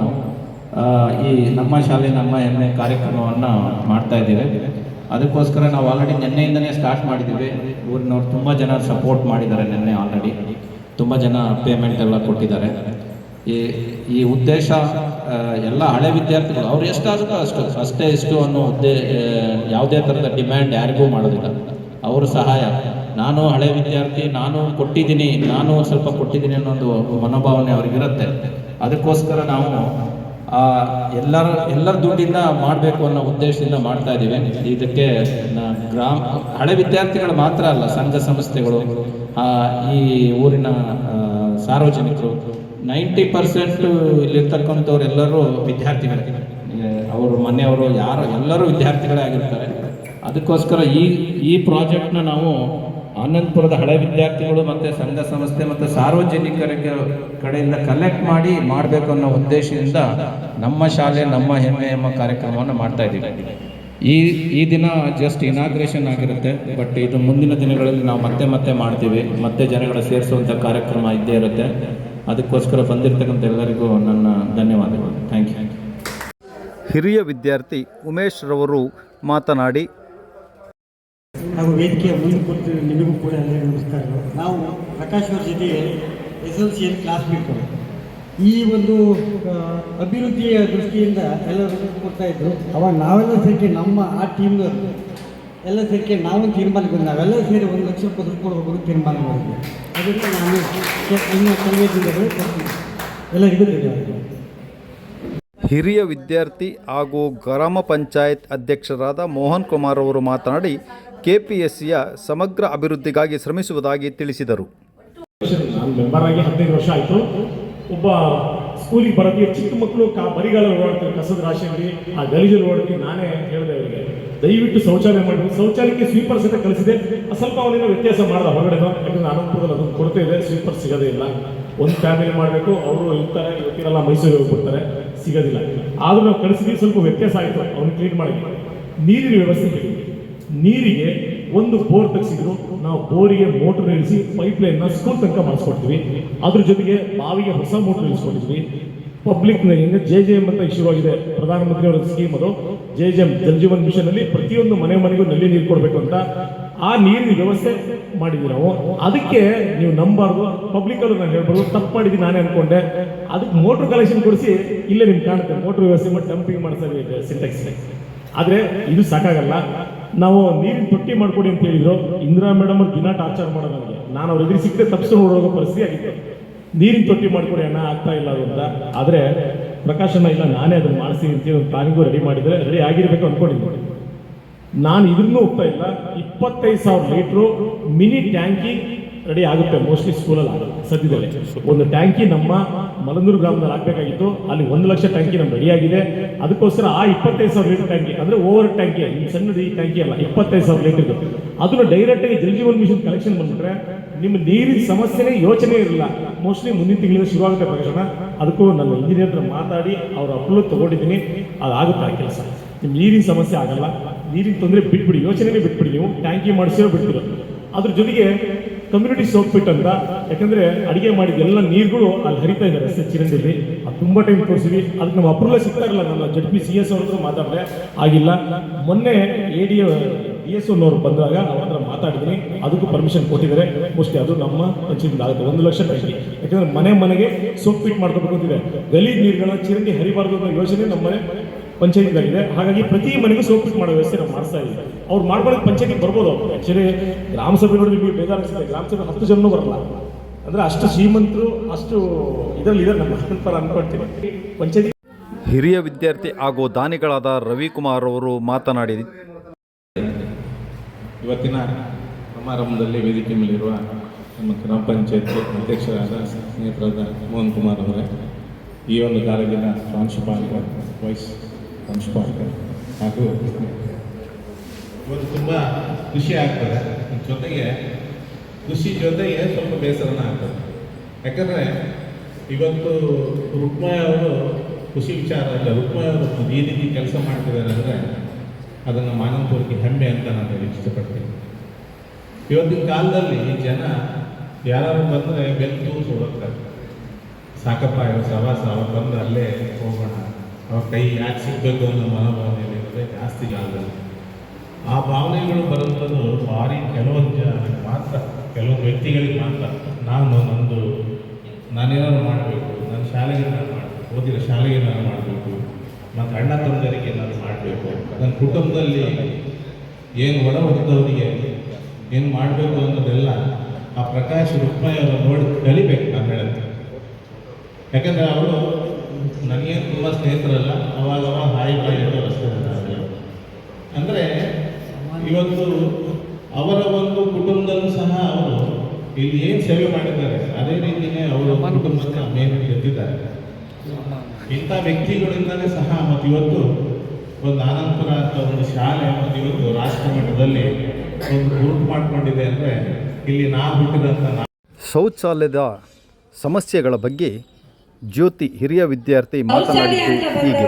ಈ ನಮ್ಮ ಶಾಲೆ, ನಮ್ಮ ಹೆಮ್ಮೆ ಕಾರ್ಯಕ್ರಮವನ್ನು ಮಾಡ್ತಾ ಇದ್ದೇವೆ. ಅದಕ್ಕೋಸ್ಕರ ನಾವು ಆಲ್ರೆಡಿ ನಿನ್ನೆಯಿಂದನೇ ಸ್ಟಾರ್ಟ್ ಮಾಡಿದ್ದೀವಿ. ಊರಿನವ್ರು ತುಂಬ ಜನ ಸಪೋರ್ಟ್ ಮಾಡಿದ್ದಾರೆ ನಿನ್ನೆ ಆಲ್ರೆಡಿ ತುಂಬ ಜನ ಪೇಮೆಂಟ್ ಎಲ್ಲ ಕೊಟ್ಟಿದ್ದಾರೆ. ಈ ಈ ಉದ್ದೇಶ ಎಲ್ಲ ಹಳೆ ವಿದ್ಯಾರ್ಥಿಗಳು, ಅವ್ರು ಎಷ್ಟಾಗುತ್ತೋ ಅಷ್ಟು, ಅಷ್ಟೇ ಇಷ್ಟು ಅನ್ನೋ ಉದ್ದೇ ಯಾವುದೇ ಥರದ ಡಿಮ್ಯಾಂಡ್ ಯಾರಿಗೂ ಮಾಡೋದಿಲ್ಲ. ಅವರು ಸಹಾಯ. ನಾನು ಹಳೆ ವಿದ್ಯಾರ್ಥಿ, ನಾನು ಕೊಟ್ಟಿದ್ದೀನಿ, ನಾನು ಸ್ವಲ್ಪ ಕೊಟ್ಟಿದ್ದೀನಿ ಅನ್ನೋ ಒಂದು ಮನೋಭಾವನೆ ಅವ್ರಿಗಿರುತ್ತೆ. ಅದಕ್ಕೋಸ್ಕರ ನಾವು ಆ ಎಲ್ಲರ ಎಲ್ಲರ ದುಡ್ಡಿಂದ ಮಾಡಬೇಕು ಅನ್ನೋ ಉದ್ದೇಶದಿಂದ ಮಾಡ್ತಾ ಇದ್ದೀವಿ. ಇದಕ್ಕೆ ಗ್ರಾಮ, ಹಳೆ ವಿದ್ಯಾರ್ಥಿಗಳು ಮಾತ್ರ ಅಲ್ಲ, ಸಂಘ ಸಂಸ್ಥೆಗಳು ಈ ಊರಿನ ಸಾರ್ವಜನಿಕರು, ನೈಂಟಿ ಪರ್ಸೆಂಟ್ ಇಲ್ಲಿರ್ತಕ್ಕಂಥವ್ರೆಲ್ಲರೂ ವಿದ್ಯಾರ್ಥಿಗಳೇ. ಅವರು ಮನೆಯವರು ಯಾರು, ಎಲ್ಲರೂ ವಿದ್ಯಾರ್ಥಿಗಳೇ ಆಗಿರ್ತಾರೆ. ಅದಕ್ಕೋಸ್ಕರ ಈ ಈ ಪ್ರಾಜೆಕ್ಟ್ನ ನಾವು ಆನಂದಪುರದ ಹಳೆ ವಿದ್ಯಾರ್ಥಿಗಳು ಮತ್ತು ಸಂಘ ಸಂಸ್ಥೆ ಮತ್ತು ಸಾರ್ವಜನಿಕರಿಗೆ ಕಡೆಯಿಂದ ಕಲೆಕ್ಟ್ ಮಾಡಿ ಮಾಡಬೇಕು ಅನ್ನೋ ಉದ್ದೇಶದಿಂದ ನಮ್ಮ ಶಾಲೆ, ನಮ್ಮ ಹೆಮ್ಮೆ ಎಂಬ ಕಾರ್ಯಕ್ರಮವನ್ನು ಮಾಡ್ತಾ ಇದ್ದೀವಿ. ಈ ಈ ದಿನ ಜಸ್ಟ್ ಇನಾಗ್ರೇಷನ್ ಆಗಿರುತ್ತೆ ಬಟ್ ಇದು ಮುಂದಿನ ದಿನಗಳಲ್ಲಿ ನಾವು ಮತ್ತೆ ಮತ್ತೆ ಮಾಡ್ತೀವಿ. ಮತ್ತೆ ಜನಗಳ ಸೇರಿಸುವಂಥ ಕಾರ್ಯಕ್ರಮ ಇದ್ದೇ ಇರುತ್ತೆ. ಅದಕ್ಕೋಸ್ಕರ ಬಂದಿರತಕ್ಕಂಥ ಎಲ್ಲರಿಗೂ ನನ್ನ ಧನ್ಯವಾದಗಳು. ಥ್ಯಾಂಕ್ ಯು ಹಿರಿಯ ವಿದ್ಯಾರ್ಥಿ ಉಮೇಶ್ ರವರು ಮಾತನಾಡಿ ಹಾಗೂ ವೇದಿಕೆಯ ಮುಂದೆ ಕುರಿತು ನಿಮಗೂ ಕೂಡ ಎಲ್ಲ ನಮಸ್ಕಾರ ನಾವು ಪ್ರಕಾಶ್ ಅವ್ರ ಜೊತೆ ಎಸ್ ಎಲ್ ಸಿ ಕ್ಲಾಸ್ಮೇಟ್ಗಳು ಈ ಒಂದು ಅಭಿವೃದ್ಧಿಯ ದೃಷ್ಟಿಯಿಂದ ಎಲ್ಲರೂ ಕೊಡ್ತಾ ಇದ್ರು. ಅವಾಗ ನಾವೆಲ್ಲ ಸೇರಿ ನಮ್ಮ ಆ ಟೀಮ್ನವರು ಎಲ್ಲ ಸೇರಿ ನಾವು ತೀರ್ಮಾನಕ್ಕೆ ಬಂದು ನಾವೆಲ್ಲ ಸೇರಿ ಒಂದು ಲಕ್ಷ ರೂಪಾಯಿ ಕೊಡಬೇಕು ತೀರ್ಮಾನ ಮಾಡಿದ್ವಿ. ಅದಕ್ಕೆ ನಾನು ನಿಮ್ಮ ಸಂವೇದನೆಗಳು ಎಲ್ಲರಿಗೂ ಧನ್ಯವಾದಗಳು ಹಿರಿಯ ವಿದ್ಯಾರ್ಥಿ ಹಾಗೂ ಗ್ರಾಮ ಪಂಚಾಯತ್ ಅಧ್ಯಕ್ಷರಾದ ಮೋಹನ್ ಕುಮಾರ್ ಅವರು ಮಾತನಾಡಿ ಕೆಪಿಎಸ್ಸಿಯ ಸಮಗ್ರ ಅಭಿವೃದ್ಧಿಗಾಗಿ ಶ್ರಮಿಸುವುದಾಗಿ ತಿಳಿಸಿದರು. ಮೆಂಬರ್ ಆಗಿ ಹದಿನೈದು ವರ್ಷ ಆಯಿತು. ಒಬ್ಬ ಸ್ಕೂಲಿಗೆ ಬರೋದಕ್ಕೆ ಚಿಕ್ಕ ಮಕ್ಕಳು ಕಾ ಬರಿಗಾಲ ಓಡಾಡ್ತಾರೆ, ಕಸದ ರಾಶಿಯಲ್ಲಿ ಆ ಗಲೀಜಲ್ಲಿ ಓಡಾಡಿ ನಾನೇ ಹೇಳಿದೆ ಅವರಿಗೆ. ದಯವಿಟ್ಟು ಶೌಚಾಲಯ ಮಾಡಿ. ಶೌಚಾಲಯಕ್ಕೆ ಸ್ವೀಪರ್ ಸಹಿತ ಕಳಿಸಿದೆ. ಸ್ವಲ್ಪ ಅವನೇನೋ ವ್ಯತ್ಯಾಸ ಮಾಡಿದ ಹೊರಗಡೆ ಯಾಕಂದ್ರೆ ಅನಂತಪುರದಲ್ಲಿ ಅದೊಂದು ಕೊರತೆ ಇದೆ. ಸ್ವೀಪರ್ ಸಿಗೋದೇ ಇಲ್ಲ. ಒಂದು ಫ್ಯಾಮಿಲಿ ಮಾಡಬೇಕು, ಅವರು ಇರ್ತಾರೆ, ಇವತ್ತಿರಲ್ಲ ಮೈಸೂರಿಗೆ ಹೋಗ್ಬಿಡ್ತಾರೆ. ಸಿಗೋದಿಲ್ಲ. ಆದರೂ ನಾವು ಕಳಿಸಿದ್ವಿ. ಸ್ವಲ್ಪ ವ್ಯತ್ಯಾಸ ಆಯಿತು. ಅವ್ನಿಗೆ ಕ್ಲೀನ್ ಮಾಡಿ ನೀರಿನ ವ್ಯವಸ್ಥೆ ನೀರಿಗೆ ಒಂದು ಬೋರ್ ತೆಗೆಸಿದ್ರು. ನಾವು ಬೋರಿಗೆ ಮೋಟರ್ ಇಳಿಸಿ ಪೈಪ್ ಲೈನ್ನ ಸ್ಕೂಲ್ ತನಕ ಮಾಡಿಸ್ಕೊಡ್ತೀವಿ. ಅದ್ರ ಜೊತೆಗೆ ಬಾವಿಗೆ ಹೊಸ ಮೋಟರ್ ಇಳಿಸ್ಕೊಂಡಿದ್ವಿ. ಪಬ್ಲಿಕ್ ಜೆ ಜೆ ಎಂ ಅಂತ ಇಶ್ಯೂ ಆಗಿದೆ. ಪ್ರಧಾನಮಂತ್ರಿ ಅವರ ಸ್ಕೀಮ್ ಅದು. J J M Jal Jeevan mission ಅಲ್ಲಿ ಪ್ರತಿಯೊಂದು ಮನೆ ಮನೆಗೂ ನಲ್ಲಿ ನೀರು ಕೊಡಬೇಕು ಅಂತ ಆ ನೀರಿನ ವ್ಯವಸ್ಥೆ ಮಾಡಿದ್ವಿ ನಾವು. ಅದಕ್ಕೆ ನೀವು ನಂಬಾರ್ದು ಪಬ್ಲಿಕ್ ಅವರು ನಾನು ಹೇಳ್ಬಾರ್ದು. ತಪ್ಪು ನಾನೇ ಅನ್ಕೊಂಡೆ. ಅದಕ್ಕೆ ಮೋಟರ್ ಕಲೆಕ್ಷನ್ ಕೊಡಿಸಿ ಇಲ್ಲೇ ನಿಮ್ಗೆ ಕಾಣುತ್ತೆ. ಮೋಟರ್ ವ್ಯವಸ್ಥೆ ಮಾಡಿ ಡಂಪಿಂಗ್ ಮಾಡ್ತಾ ಸಿಂಟೆಕ್ಸ್ ಆದರೆ ಇದು ಸಾಕಾಗಲ್ಲ. ನಾವು ನೀರಿನ ತೊಟ್ಟಿ ಮಾಡ್ಕೊಡಿ ಅಂತ ಹೇಳಿದ್ರು. ಇಂದಿರಾ ಮೇಡಮ್ ಅವ್ರು ದಿನ ಟಾರ್ಚರ್ ಮಾಡೋದು ನನಗೆ ನಾನು ಅವ್ರ ಎದುರು ಸಿಕ್ಕದೆ ತಪ್ಪಿಸ್ಕೊಂಡು ನೋಡೋ ಪರಿಸ್ಥಿತಿ ಆಗಿತ್ತು. ನೀರಿನ ತೊಟ್ಟಿ ಮಾಡ್ಕೊಡಿ ಅಣ್ಣ, ಆಗ್ತಾ ಇಲ್ಲ ಅಂತ. ಆದ್ರೆ ಪ್ರಕಾಶ್ ಅಣ್ಣ, ಇಲ್ಲ, ನಾನೇ ಅದನ್ನ ಮಾಡಿಸಿ ಅಂತ ಒಂದು ಪ್ಲಾನಿಂಗು ರೆಡಿ ಮಾಡಿದ್ರೆ ರೆಡಿ ಆಗಿರ್ಬೇಕು ಅನ್ಕೊಂಡಿದ್ದೀನಿ ನಾನು ಇದನ್ನು ಹೋಗ್ತಾ ಇಲ್ಲ. ಇಪ್ಪತ್ತೈದು ಸಾವಿರ ಲೀಟ್ರು ಮಿನಿ ಟ್ಯಾಂಕಿ ರೆಡಿ ಆಗುತ್ತೆ. ಮೋಸ್ಟ್ಲಿ ಸ್ಕೂಲಲ್ಲಿ ಆಗುತ್ತೆ ಸದ್ಯದಲ್ಲೇ. ಒಂದು ಟ್ಯಾಂಕಿ ನಮ್ಮ ಮಲಂದೂರು ಗ್ರಾಮದಲ್ಲಿ ಆಗಬೇಕಾಗಿತ್ತು ಅಲ್ಲಿ ಒಂದು ಲಕ್ಷ ಟ್ಯಾಂಕಿ ರೆಡಿ ಆಗಿದೆ. ಅದಕ್ಕೋಸ್ಕರ ಆ ಇಪ್ಪತ್ತೈದು ಸಾವಿರ ಲೀಟರ್ ಟ್ಯಾಂಕಿ, ಅಂದರೆ ಓವರ್ ಟ್ಯಾಂಕಿ ಈ ಟ್ಯಾಂಕಿ ಅಲ್ಲ, ಇಪ್ಪತ್ತೈದು ಸಾವಿರ ಲೀಟರ್ದು ಅದನ್ನು ಡೈರೆಕ್ಟಾಗಿ ಜಲ್ ಜೀವನ್ ಮಿಷನ್ ಕಲೆಕ್ಷನ್ ಬಂದ್ಬಿಟ್ರೆ ನಿಮ್ಮ ನೀರಿನ ಸಮಸ್ಯೆನೇ ಯೋಚನೆ ಇರಲ್ಲ. ಮೋಸ್ಟ್ಲಿ ಮುಂದಿನ ತಿಂಗಳಿಂದ ಶುರುವಾಗುತ್ತೆ ಪ್ರಕಾಶನ ಅದಕ್ಕೂ ನನ್ನ ಇಂಜಿನಿಯರ್ ಹತ್ರ ಮಾತಾಡಿ, ಅವ್ರ ಅಪ್ರೂವಲ್ ತಗೊಂಡಿದ್ದೀನಿ. ಅದಾಗುತ್ತೆ ಆ ಕೆಲಸ. ನಿಮ್ಮ ನೀರಿನ ಸಮಸ್ಯೆ ಆಗಲ್ಲ. ನೀರಿನ ತೊಂದರೆ ಬಿಟ್ಬಿಡಿ. ಯೋಚನೆನೇ ಬಿಟ್ಬಿಡಿ ನೀವು. ಟ್ಯಾಂಕಿ ಮಾಡಿಸಿರೋ ಬಿಟ್ಬಿಡಿ. ಅದ್ರ ಜೊತೆಗೆ ಕಮ್ಯುನಿಟಿ ಸೋಪ್ ಫಿಟ್ ಅಂತ. ಯಾಕಂದ್ರೆ ಅಡಿಗೆ ಮಾಡಿದ ಎಲ್ಲ ನೀರುಗಳು ಅಲ್ಲಿ ಹರಿತಾ ಇದೆ ರಸ್ತೆ ಚಿರಂಡಿಲಿ ಅದು ತುಂಬಾ ಟೈಮ್ ತೋರಿಸಿದ್ವಿ. ಅದಕ್ಕೆ ನಮ್ಮ ಅಪ್ರೂವಲ್ ಸಿಗ್ತಾ ಇರಲ್ಲ ನಾನು ಜಡ್ ಪಿ ಸಿ ಎಸ್ ಅವ್ರ ಹತ್ರ ಮಾತಾಡಿದೆ. ಆಗಿಲ್ಲ. ಮೊನ್ನೆ ಎ ಡಿ ಡಿ ಎಸ್ ಅವ್ರು ಬಂದಾಗ ಅವ್ರ ಹತ್ರ ಮಾತಾಡಿದ್ದೀನಿ. ಅದಕ್ಕೂ ಪರ್ಮಿಷನ್ ಕೊಟ್ಟಿದ್ದಾರೆ. ಮೋಸ್ಟ್ಲಿ ಅದು ನಮ್ಮ ಪಂಚಾಯತ್ ಆಗುತ್ತೆ. ಒಂದು ಲಕ್ಷ ರೂಪಾಯಿ ಯಾಕಂದ್ರೆ ಮನೆ ಮನೆಗೆ ಸೋಪ್ ಫಿಟ್ ಮಾಡ್ಕೋಬೇಕು ಅಂತಿದೆ ಗಲೀಜ್ ನೀರುಗಳನ್ನ ಚಿರಂಡಿ ಹರಿಬಾರ್ದು ಅನ್ನೋ ಯೋಜನೆ ನಮ್ಮ ಮನೆ ಪಂಚಾಯತ್ಗಾಗಿದೆ ಹಾಗಾಗಿ ಪ್ರತಿ ಮನೆಗೂ ಸೋಪ್ ಪಿಟ್ ಮಾಡೋ ವ್ಯವಸ್ಥೆ ನಾವು ಮಾಡ್ತಾ ಇದ್ದೀವಿ. ಅವ್ರು ಮಾಡ್ಕೊಳ್ಳೋಕೆ ಪಂಚಾಯತ್ ಬರ್ಬೋದು ಆ್ಯಕ್ಚುಲಿ ಗ್ರಾಮ ಸಭೆ ನೋಡಿ ನಿಮಗೆ ಬೇಜಾರಾಗ್ತದೆ. ಗ್ರಾಮ ಸಭೆ ಹತ್ತು ಜನನೂ ಬರಲ್ಲ. ಅಂದ್ರೆ ಅಷ್ಟು ಶ್ರೀಮಂತರು ಅಷ್ಟು ಇದರಲ್ಲಿ ಇದೆ ನಮ್ಮ ಪರ ಅನ್ಕೊಳ್ತೀವಿ ಪಂಚಾಯತಿ ಹಿರಿಯ ವಿದ್ಯಾರ್ಥಿ ಹಾಗೂ ದಾನಿಗಳಾದ ರವಿಕುಮಾರ್ ಅವರು ಮಾತನಾಡಿ ಇವತ್ತಿನ ಸಮಾರಂಭದಲ್ಲಿ ವೇದಿಕೆ ಮೇಲಿರುವ ನಮ್ಮ ಗ್ರಾಮ ಪಂಚಾಯತ್ ಅಧ್ಯಕ್ಷರಾದ ಸ್ನೇಹಿತರಾದ ಮೋಹನ್ ಕುಮಾರ್ ಅವರೇ ಈ ಒಂದು ಕಾಲೇಜಿನ ಪ್ರಾಂಶುಪಾಲಕ ವೈಸ್ ಪ್ರಾಂಶುಪಾಲಕ ಹಾಗೂ ಇವತ್ತು ತುಂಬ ಖುಷಿ ಆಗ್ತದೆ. ಜೊತೆಗೆ ಖುಷಿ ಜೊತೆಗೆ ಸ್ವಲ್ಪ ಬೇಸರನ ಆಗ್ತದೆ. ಯಾಕಂದರೆ ಇವತ್ತು ರುಕ್ಮಯ ಅವರು ಖುಷಿ ವಿಚಾರ ಅಲ್ಲ ರುಕ್ಮಯ ಅವರು ಈ ರೀತಿ ಕೆಲಸ ಮಾಡ್ತಿದ್ದಾರೆ ಅಂದರೆ ಅದನ್ನು ಮಾನವಪೂರ್ತಿ ಹೆಮ್ಮೆ ಅಂತ ನಾನು ಇಷ್ಟಪಡ್ತೀನಿ. ಇವತ್ತಿನ ಕಾಲದಲ್ಲಿ ಜನ ಯಾರು ಬಂದರೆ ಬೆಲ್ತು ಸುಡುತ್ತಾರೆ ಸಾಕಪ್ಪ ಇವಾಗ ಸವಾಸ, ಅವ್ರು ಬಂದು ಅಲ್ಲೇ ಹೋಗೋಣ. ಅವ್ರ ಕೈ ಯಾಕೆ ಸಿಗಬೇಕು ಅನ್ನೋ ಮನೋಭಾವನೆ ಏನಿರುತ್ತೆ ಜಾಸ್ತಿ ಕಾಲದಲ್ಲಿ ಆ ಭಾವನೆಗಳು ಬರುವಂಥದ್ದು ಭಾರಿ ಕೆಲವೊಂದು ಜನಕ್ಕೆ ಮಾತ್ರ, ಕೆಲವೊಂದು ವ್ಯಕ್ತಿಗಳಿಗೆ ಮಾತ್ರ. ನಾನು ನಂದು, ನಾನೇನಾದ್ರು ಮಾಡಬೇಕು, ನನ್ನ ಶಾಲೆಗೆ ನಾನು ಮಾಡಬೇಕು ಓದಿರೋ ಶಾಲೆಗೆ ನಾನು ಮಾಡಬೇಕು, ಮತ್ತು ಅಣ್ಣ ತಂದರಿಗೆ ನಾನು ಮಾಡಬೇಕು ನನ್ನ ಕುಟುಂಬದಲ್ಲಿ ಏನು ಒಡ ಹೊಡೆದವರಿಗೆ ಏನು ಮಾಡಬೇಕು ಅನ್ನೋದೆಲ್ಲ ಆ ಪ್ರಕಾಶ ರುಕ್ಮಯ್ಯ ನೋಡಿ ಕಲಿಬೇಕು ನಾನು ಹೇಳುತ್ತೆ ಯಾಕಂದರೆ ಅವರು ನನಗೇನು ತುಂಬ ಸ್ನೇಹಿತರಲ್ಲ ಅವಾಗ ಅವಾಗ ಹಾಯಿ ಬಾಯಿ ಅಂತ ರಸ್ತೆ ಅಂದರೆ ಇವತ್ತು ಅವರ ಒಂದು ಕುಟುಂಬದಲ್ಲೂ ಸಹ ಅವರು ಇಲ್ಲಿ ಏನು ಸೇವೆ ಮಾಡಿದ್ದಾರೆ, ಅದೇ ರೀತಿಯೇ ಅವರ ಕುಟುಂಬಕ್ಕೆ ಮೇಲೆ ಗೆದ್ದಿದ್ದಾರೆ. ಇಂಥ ವ್ಯಕ್ತಿಗಳಿಂದಲೇ ಸಹ ಮತ್ತು ಇವತ್ತು ಒಂದು ಆನಂದಪುರ ಅಂತ ಒಂದು ಶಾಲೆ ಮತ್ತು ಇವತ್ತು ರಾಷ್ಟ್ರ ಮಟ್ಟದಲ್ಲಿ ಒಂದು ಗ್ರೂಪ್ ಮಾಡಿಕೊಂಡಿದೆ ಅಂದರೆ ಇಲ್ಲಿ ನಾ ಹುಟ್ಟಿದಂಥ ಶೌಚಾಲಯದ ಸಮಸ್ಯೆಗಳ ಬಗ್ಗೆ ಜ್ಯೋತಿ ಹಿರಿಯ ವಿದ್ಯಾರ್ಥಿ ಮಾತನಾಡಿದ್ದು ಅಂತ ಹೀಗೆ.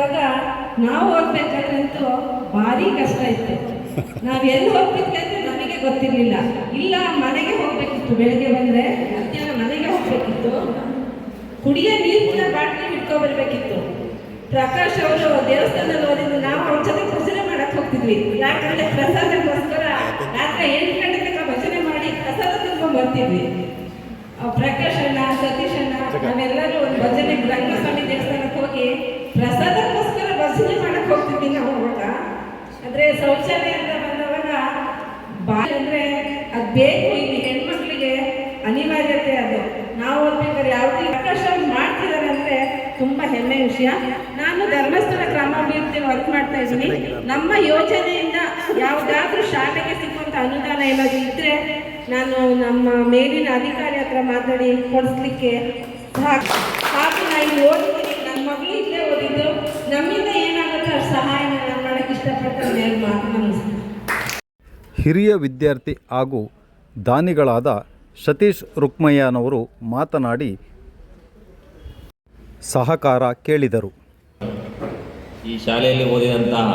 ನಾವು ಹೋಗ್ಬೇಕಾದ್ರಂತೂ ಭಾರಿ ಕಷ್ಟ ಇತ್ತು. ನಾವು ಎಲ್ಲಿ ಹೋಗ್ತಿದ್ವಿ ಅಂತ ನಮಗೆ ಗೊತ್ತಿರಲಿಲ್ಲ. ಇಲ್ಲ ಮನೆಗೆ ಹೋಗ್ಬೇಕಿತ್ತು. ಬೆಳಗ್ಗೆ ಬಂದ್ರೆ ಮಧ್ಯಾಹ್ನ ಮನೆಗೆ ಹೋಗ್ಬೇಕಿತ್ತು. ಕುಡಿಯೋ ನೀರಿನ ಬಾಟ್ಲಿ ಇಟ್ಕೊ ಬರ್ಬೇಕಿತ್ತು. ಪ್ರಕಾಶ್ ಅವರು ದೇವಸ್ಥಾನದಲ್ಲಿ ಓದಿದ್ದು ನಾವು ಅವ್ರ ಜೊತೆ ಭಜನೆ ಮಾಡಕ್ ಹೋಗ್ತಿದ್ವಿ. ಯಾಕಂದ್ರೆ ಪ್ರಸಾದಕ್ಕೋಸ್ಕರ ರಾತ್ರಿ ಎಂಟು ಗಂಟೆ ತನಕ ಭಜನೆ ಮಾಡಿ ಪ್ರಸಾದ ತಿನ್ಕೊಂಡ್ ಬರ್ತಿದ್ವಿ. ಪ್ರಕಾಶ್ ಅಣ್ಣ ಸತೀಶ್ ಅಣ್ಣ ನಾವೆಲ್ಲರೂ ಒಂದು ಭಜನೆ ರಂಗಸ್ವಾಮಿ ದೇವಸ್ಥಾನಕ್ಕೆ ಹೋಗಿ ಪ್ರಸಾದಕ್ಕೋಸ್ಕರ ಭಜನೆ ಮಾಡಕ್ ಹೋಗ್ತಿದ್ವಿ ನಾವು ಅವಾಗ. ಆದ್ರೆ ಶೌಚಾಲಯ ಅಂತ ಬಂದವಾಗ ಬಾಯಿ ಅಂದ್ರೆ ಅದ್ ಬೇಕು ಇಲ್ಲಿ ಹೆಣ್ಮಕ್ಳಿಗೆ ಅನಿವಾರ್ಯತೆ ಅದು. ನಾವು ಓದ್ಬೇಕಾದ್ರೆ ಯಾವುದೇ ಪ್ರಕಾಶ್ ಅವ್ರು ಮಾಡ್ತಿದ್ದಾರೆ ಅಂದ್ರೆ ತುಂಬಾ ಹೆಮ್ಮೆ ವಿಷಯ. ನಾನು ಧರ್ಮಸ್ಥಳ ಗ್ರಾಮಾಭಿವೃದ್ಧಿ ವರ್ಕ್ ಮಾಡ್ತಾ ಇದ್ದೀನಿ. ನಮ್ಮ ಯೋಜನೆಯಿಂದ ಯಾವುದಾದ್ರೂ ಶಾಲೆಗೆ ಸಿಗುವಂತ ಅನುದಾನ ಏನಾದ್ರು ಇದ್ರೆ ನಾನು ನಮ್ಮ ಮೇಲಿನ ಅಧಿಕಾರಿ ಹತ್ರ ಮಾತಾಡಿ ಕೊಡಿಸ್ಲಿಕ್ಕೆ ಸಾಕು. ನಾನು ಇಲ್ಲಿ ಓದಿದ್ದೀನಿ ನನ್ನ ಮಗಳು ಇಲ್ಲೇ ಓದಿದ್ದು. ನಮ್ಮಿಂದ ಏನಾಗುತ್ತೆ ಅವ್ರ ಸಹಾಯ ನಾನು ಮಾಡಕ್ಕೆ ಇಷ್ಟಪಡ್ತೀನಿ ನಮಸ್ತೆ ಹಿರಿಯ ವಿದ್ಯಾರ್ಥಿ ಹಾಗೂ ದಾನಿಗಳಾದ ಸತೀಶ್ ರುಕ್ಮಯ್ಯನವರು ಮಾತನಾಡಿ ಸಹಕಾರ ಕೇಳಿದರು. ಈ ಶಾಲೆಯಲ್ಲಿ ಓದಿದಂತಹ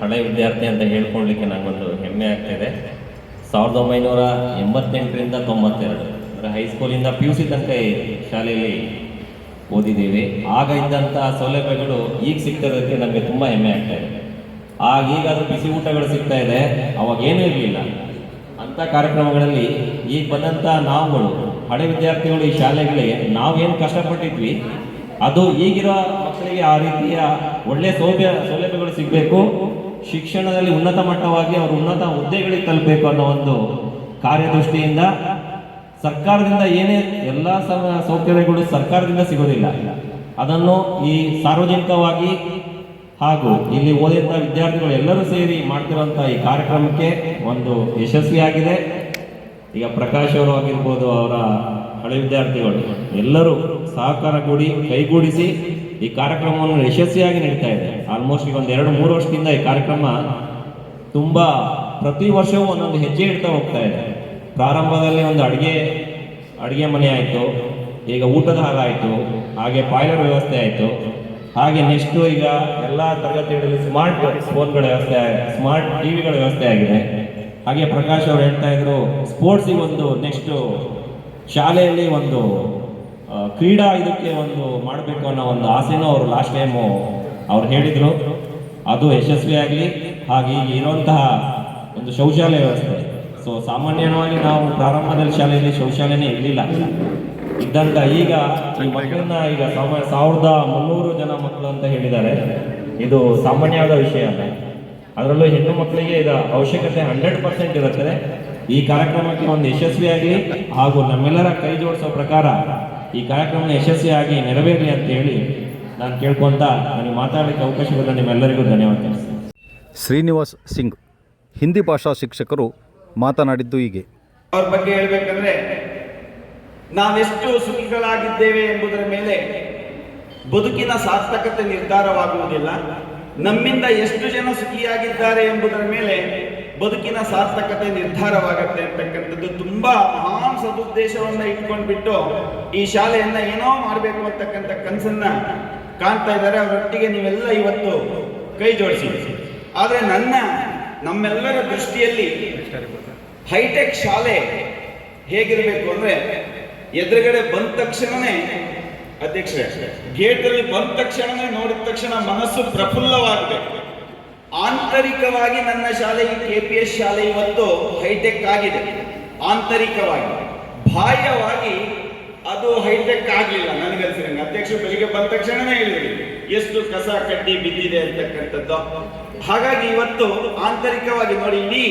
ಹಳೆ ವಿದ್ಯಾರ್ಥಿ ಅಂತ ಹೇಳ್ಕೊಳ್ಳಿಕ್ಕೆ ನನಗೊಂದು ಹೆಮ್ಮೆ ಆಗ್ತಿದೆ ಸಾವಿರದ ಒಂಬೈನೂರ ಎಂಬತ್ತೆಂಟರಿಂದ ತೊಂಬತ್ತೆರಡು. ಅಂದರೆ ಹೈಸ್ಕೂಲಿಂದ ಪಿ ಯು ಸಿ ತನಕ ಶಾಲೆಯಲ್ಲಿ ಓದಿದ್ದೀವಿ. ಆಗ ಇದ್ದಂಥ ಸೌಲಭ್ಯಗಳು ಈಗ ಸಿಗ್ತಿರೋದಕ್ಕೆ ನಮಗೆ ತುಂಬ ಹೆಮ್ಮೆ ಆಗ್ತಾ ಇದೆ. ಆಗ ಈಗಾದ್ರೂ ಬಿಸಿ ಊಟಗಳು ಸಿಗ್ತಾ ಇದೆ. ಅವಾಗ ಏನೂ ಇರಲಿಲ್ಲ. ಅಂಥ ಕಾರ್ಯಕ್ರಮಗಳಲ್ಲಿ ಈಗ ಬಂದಂಥ ನಾವುಗಳು, ಹಳೆ ವಿದ್ಯಾರ್ಥಿಗಳು ಈ ಶಾಲೆಗಳಿಗೆ ನಾವೇನು ಕಷ್ಟಪಟ್ಟಿದ್ವಿ, ಅದು ಈಗಿರೋ ಮಕ್ಕಳಿಗೆ ಆ ರೀತಿಯ ಒಳ್ಳೆಯ ಸೌಲಭ್ಯ ಸೌಲಭ್ಯಗಳು ಸಿಗಬೇಕು. ಶಿಕ್ಷಣದಲ್ಲಿ ಉನ್ನತ ಮಟ್ಟವಾಗಿ ಅವರು ಉನ್ನತ ಹುದ್ದೆಗಳಿಗೆ ತಲುಪಬೇಕು ಅನ್ನೋ ಒಂದು ಕಾರ್ಯದೃಷ್ಟಿಯಿಂದ ಸರ್ಕಾರದಿಂದ ಏನೇ ಎಲ್ಲ ಸೌಕರ್ಯಗಳು ಸರ್ಕಾರದಿಂದ ಸಿಗೋದಿಲ್ಲ. ಅದನ್ನು ಈ ಸಾರ್ವಜನಿಕವಾಗಿ ಹಾಗೂ ಇಲ್ಲಿ ಓದಿದ್ದ ವಿದ್ಯಾರ್ಥಿಗಳು ಎಲ್ಲರೂ ಸೇರಿ ಮಾಡ್ತಿರುವಂಥ ಈ ಕಾರ್ಯಕ್ರಮಕ್ಕೆ ಒಂದು ಯಶಸ್ವಿಯಾಗಿದೆ. ಈಗ ಪ್ರಕಾಶ್ ಅವರು ಆಗಿರ್ಬೋದು ಅವರ ಹಳೆ ವಿದ್ಯಾರ್ಥಿಗಳು ಎಲ್ಲರೂ ಸಹಕಾರ ಕೂಡಿ ಕೈಗೂಡಿಸಿ ಈ ಕಾರ್ಯಕ್ರಮವನ್ನು ಯಶಸ್ವಿಯಾಗಿ ನಡೀತಾ ಇದೆ. ಆಲ್ಮೋಸ್ಟ್ ಈಗ ಒಂದು ಎರಡು, ಮೂರು ವರ್ಷದಿಂದ ಈ ಕಾರ್ಯಕ್ರಮ ತುಂಬ ಪ್ರತಿ ವರ್ಷವೂ ಒಂದೊಂದು ಹೆಜ್ಜೆ ಇಡ್ತಾ ಹೋಗ್ತಾ ಇದೆ. ಪ್ರಾರಂಭದಲ್ಲಿ ಒಂದು ಅಡುಗೆ ಅಡುಗೆ ಮನೆ ಆಯಿತು, ಈಗ ಊಟದ ಹಾಲ್ ಆಯಿತು, ಹಾಗೆ ಪಾಯ್ಲರ್ ವ್ಯವಸ್ಥೆ ಆಯಿತು. ಹಾಗೆ ನೆಕ್ಸ್ಟು ಈಗ ಎಲ್ಲ ತರಗತಿಗಳಲ್ಲಿ ಸ್ಮಾರ್ಟ್ ಫೋನ್ಗಳ ವ್ಯವಸ್ಥೆ ಸ್ಮಾರ್ಟ್ ಟಿವಿಗಳ ವ್ಯವಸ್ಥೆ ಆಗಿದೆ. ಹಾಗೆ ಪ್ರಕಾಶ್ ಅವರು ಹೇಳ್ತಾ ಇದ್ರು ಸ್ಪೋರ್ಟ್ಸಿಗೆ ಒಂದು ನೆಕ್ಸ್ಟು ಶಾಲೆಯಲ್ಲಿ ಒಂದು ಕ್ರೀಡಾ ಇದಕ್ಕೆ ಒಂದು ಮಾಡಬೇಕು ಅನ್ನೋ ಒಂದು ಆಸೆನೂ ಅವರು ಲಾಸ್ಟ್ ಟೈಮು ಅವ್ರು ಹೇಳಿದರು, ಅದು ಯಶಸ್ವಿಯಾಗಲಿ ಹಾಗೆ ಈಗ ಇರುವಂತಹ ಒಂದು ಶೌಚಾಲಯ ವ್ಯವಸ್ಥೆ. ಸೊ ಸಾಮಾನ್ಯವಾಗಿ ನಾವು ಪ್ರಾರಂಭದಲ್ಲಿ ಶಾಲೆಯಲ್ಲಿ ಶೌಚಾಲಯನೇ ಇರಲಿಲ್ಲ. ಇದ್ದಂತ ಈಗ ಈ ಮಕ್ಕಳನ್ನ ಈಗ ಸಾವಿರದ ಮುನ್ನೂರು ಜನ ಮಕ್ಕಳು ಅಂತ ಹೇಳಿದ್ದಾರೆ. ಇದು ಸಾಮಾನ್ಯವಾದ ವಿಷಯ ಅಲ್ಲ. ಅದರಲ್ಲೂ ಹೆಣ್ಣು ಮಕ್ಕಳಿಗೆ ಇದು ಅವಶ್ಯಕತೆ ಹಂಡ್ರೆಡ್ ಪರ್ಸೆಂಟ್ ಇರುತ್ತದೆ. ಈ ಕಾರ್ಯಕ್ರಮಕ್ಕೆ ಒಂದು ಯಶಸ್ವಿಯಾಗಿ ಹಾಗೂ ನಮ್ಮೆಲ್ಲರ ಕೈ ಜೋಡಿಸೋ ಪ್ರಕಾರ ಈ ಕಾರ್ಯಕ್ರಮ ಯಶಸ್ವಿಯಾಗಿ ನೆರವೇರಲಿ ಅಂತ ಹೇಳಿ ನಾನು ಕೇಳ್ಕೊಂತ ನನಗೆ ಮಾತಾಡಲಿಕ್ಕೆ ಅವಕಾಶ ಕೊಟ್ಟ ನಿಮ್ಮೆಲ್ಲರಿಗೂ ಧನ್ಯವಾದ ಶ್ರೀನಿವಾಸ್ ಸಿಂಗ್ ಹಿಂದಿ ಭಾಷಾ ಶಿಕ್ಷಕರು ಮಾತನಾಡಿದ್ದು ಹೀಗೆ. ಅವ್ರ ಬಗ್ಗೆ ಹೇಳಬೇಕಂದ್ರೆ ನಾವೆಷ್ಟು ಸುಖಿಗಳಾಗಿದ್ದೇವೆ ಎಂಬುದರ ಮೇಲೆ ಬದುಕಿನ ಸಾರ್ಥಕತೆ ನಿರ್ಧಾರವಾಗುವುದಿಲ್ಲ. ನಮ್ಮಿಂದ ಎಷ್ಟು ಜನ ಸುಖಿಯಾಗಿದ್ದಾರೆ ಎಂಬುದರ ಮೇಲೆ ಬದುಕಿನ ಸಾರ್ಥಕತೆ ನಿರ್ಧಾರವಾಗುತ್ತೆ ಅಂತಕ್ಕಂಥದ್ದು ತುಂಬಾ ಮಹಾನ್ ಸದುದ್ದೇಶವನ್ನ ಇಟ್ಕೊಂಡ್ಬಿಟ್ಟು ಈ ಶಾಲೆಯನ್ನ ಏನೋ ಮಾಡಬೇಕು ಅಂತಕ್ಕಂಥ ಕನಸನ್ನ ಕಾಣ್ತಾ ಇದ್ದಾರೆ, ಅವರೊಟ್ಟಿಗೆ ನೀವೆಲ್ಲ ಇವತ್ತು ಕೈ ಜೋಡಿಸಿ. ಆದರೆ ನನ್ನ, ನಮ್ಮೆಲ್ಲರ ದೃಷ್ಟಿಯಲ್ಲಿ ಹೈಟೆಕ್ ಶಾಲೆ ಹೇಗಿರಬೇಕು ಅಂದರೆ ಎದುರುಗಡೆ ಬಂದ ತಕ್ಷಣನೇ, ಅಧ್ಯಕ್ಷರೇ ಗೇಟಲ್ಲಿ ಬಂದ ತಕ್ಷಣನೇ ನೋಡಿದ ತಕ್ಷಣ ಮನಸ್ಸು ಪ್ರಫುಲ್ಲವಾಗಬೇಕು ಆಂತರಿಕವಾಗಿ ನನ್ನ ಶಾಲೆ ಕೆ ಪಿ ಎಸ್ ಶಾಲೆ ಇವತ್ತು ಹೈಟೆಕ್ ಆಗಿದೆ. ಆಂತರಿಕವಾಗಿ. ಬಾಹ್ಯವಾಗಿ ಅದು ಹೈಟೆಕ್ ಆಗಲಿಲ್ಲ ನನಗನ್ಸಿರಂಗೆ ಅಧ್ಯಕ್ಷರು ಬೆಳಿಗ್ಗೆ ಬಂದ ತಕ್ಷಣನೇ ಹೇಳಿದ್ರು, ಎಷ್ಟು ಕಸ ಕಡ್ಡಿ ಬಿದ್ದಿದೆ ಅಂತಕ್ಕಂಥದ್ದು. ಹಾಗಾಗಿ ಇವತ್ತು ಆಂತರಿಕವಾಗಿ ನೋಡಿ, ಇಡೀ